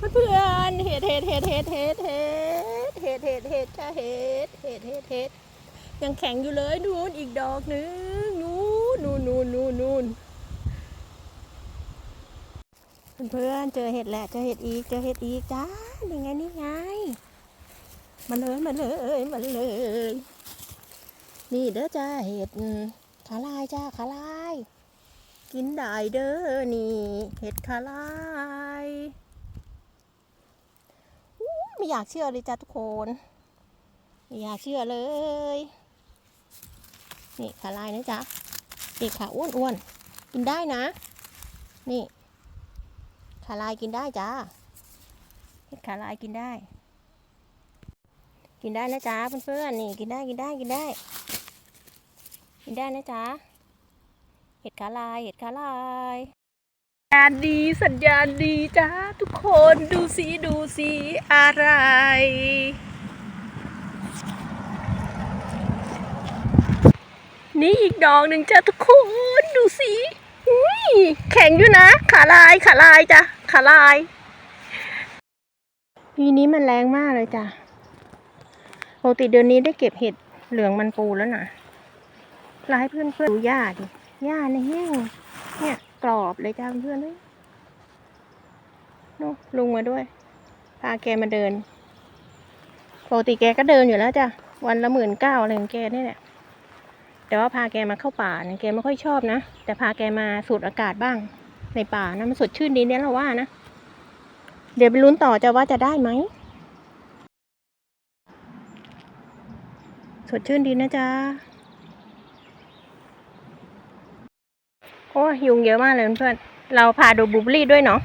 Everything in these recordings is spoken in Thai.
เพื่อนเห็ดเห็ดเห็ดเห็ดเห็ดเห็ดเห็ดเห็ดเห็ดจ้าเห็ดเห็ดเห็ดเห็ดยังแข็งอยู่เลยนู่นอีกดอกหนึงนู่นนู่นนู่นนู่นนู่นเพื่อนเจอเห็ดแหละเจอเห็ดอีกเจอเห็ดอีกจ้านี่ไงนี่ไงมาเลยมาเลยมาเลย นี่เด้อจ้าเห็ดขาลายจ้าขาลาย กินได้เด้อนี่ เห็ดขาลาย ไม่อยากเชื่อเลยจ้าทุกคน ไม่อยากเชื่อเลย นี่ขาลายนะจ๊ะนี่ขาอ้วนอ้วนกินได้นะ นี่ขาลายกินได้จ้าเห็ดขาลายกินได้ กินได้นะจ๊ะเพื่อนๆนี่กินได้กินได้กินได้ กินได้นะจ๊ะเห็ดขาลายเห็ดขาลาย ญาณดีสัญญาณดีจ้าทุกคนดูสิดูสิอะไร นี่อีกดอกหนึ่งจ้าทุกคนดูสิแข็งอยู่นะ ขาลายขาลายจ้ะขาลาย ปีนี้มันแรงมากเลยจ้ะปกติเดือนนี้ได้เก็บเห็ดเหลืองมันปูแล้วนะลายเพื่อนเพื่อนดูหญ้าดิหญ้าในแห้งเนี่ย กรอบเลยจ้าเพื่อนเลยนู่นลุงมาด้วย พาแกมาเดินปกติแกก็เดินอยู่แล้วจ้ะวันละหมื่นเก้าอะไรของแกนี่แหละแต่ว่าพาแกมาเข้าป่าเนี่ยแกไม่ค่อยชอบนะ แต่พาแกมาสูดอากาศบ้าง ในป่านะมันสดชื่นดีเนี่ยเราว่านะ เดี๋ยวไปลุ้นต่อจะว่าจะได้ไหมสดชื่นดีนะจ๊ะ โอ้ยุงเยอะมากเลยเพื่อน เราพาดูบลูเบอรี่ด้วยเนาะ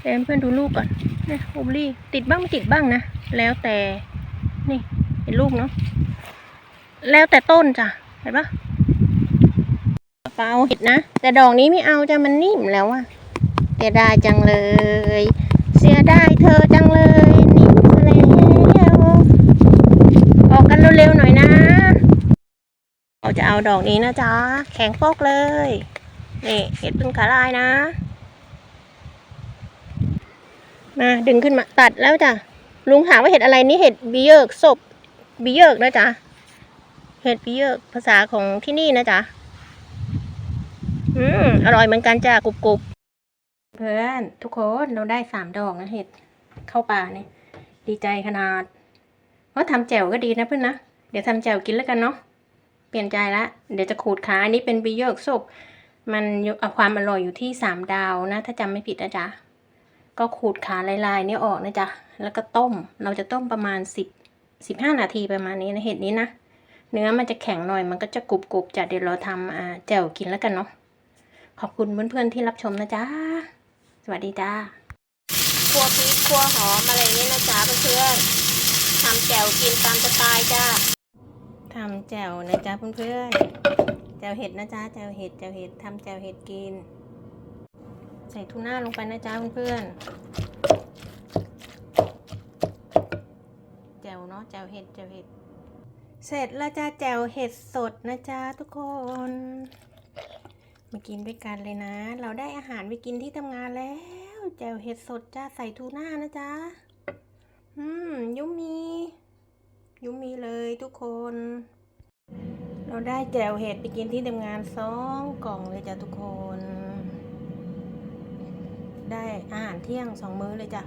เดี๋ยวเพื่อนดูลูกก่อนนี่บลูเบอรี่ติดบ้างไม่ติดบ้างนะ แล้วแต่ นี่เห็นลูกเนาะ แล้วแต่ต้นจ้ะ เห็นปะเปาเห็ดนะ แต่ดอกนี้ไม่เอาจ้ะ มันนิ่มแล้วอะเสียดายจังเลย เสียดายเธอจังเลย นิ่มซะแล้วออกกันเร็วๆหน่อยนะ เอาดอกนี้นะจ๊ะ แข็งโปกเลย นี่เห็ดพึ่งขาลายนะ มาดึงขึ้นมาตัดแล้วจ้ะ ลุงถามว่าเห็ดอะไรนี่เห็ดบีเยิกศพบีเยิกนะจ๊ะ เห็ดบีเยิกภาษาของที่นี่นะจ๊ะ อืมอร่อยเหมือนกันจ้ะกรุบกรุบเพื่อนทุกคนเราได้สามดอกนะเห็ดเข้าป่าเนี่ยดีใจขนาดว่าทำแจ่วก็ดีนะเพื่อนนะ เดี๋ยวทำแจ่วกินแล้วกันเนาะ เปลี่ยนใจละเดี๋ยวจะขูดขาอันนี้เป็นบีเยิกศพมันเอาความอร่อยอยู่ที่สามดาวนะ ถ้าจำไม่ผิดนะจ๊ะ ก็ขูดขาลายๆนี่ออกนะจ๊ะ แล้วก็ต้ม เราจะต้มประมาณสิบสิบห้านาทีประมาณนี้นะเห็ดนี้นะ เนื้อมันจะแข็งหน่อย มันก็จะกรุบๆจ้ะเดี๋ยวเราทำอ่าแจ่วกินแล้วกันเนาะ ขอบคุณเพื่อนๆที่รับชมนะจ๊ะ สวัสดีจ้าคั่วพริกคั่วหอมอะไรนี่นะจ๊ะเพื่อนๆทำแจ่วกินตามสไตล์จ้า ทำแจ่วนะจ๊ะเพื่อนๆแจ่วเห็ดนะจ๊ะแจ่วเห็ดแจ่วเห็ดทำแจ่วเห็ดกิน ใส่ทูน่าลงไปนะจ๊ะเพื่อนๆแจ่วเนาะแจ่วเห็ดแจ่วเห็ด เสร็จแล้วจ้าแจ่วเห็ดสดนะจ๊ะทุกคนมากินด้วยกันเลยนะ เราได้อาหารไปกินที่ทำงานแล้ว แจ่วเห็ดสดจ้าใส่ทูน่านะจ๊ะอืม ยุมมี ยุ้มมีเลยทุกคน เราได้แจวเห็ดไปกินที่ทำงานสองกล่องเลยจ้ะทุกคน ได้อาหารเที่ยงสองมื้อเลยจ้ะ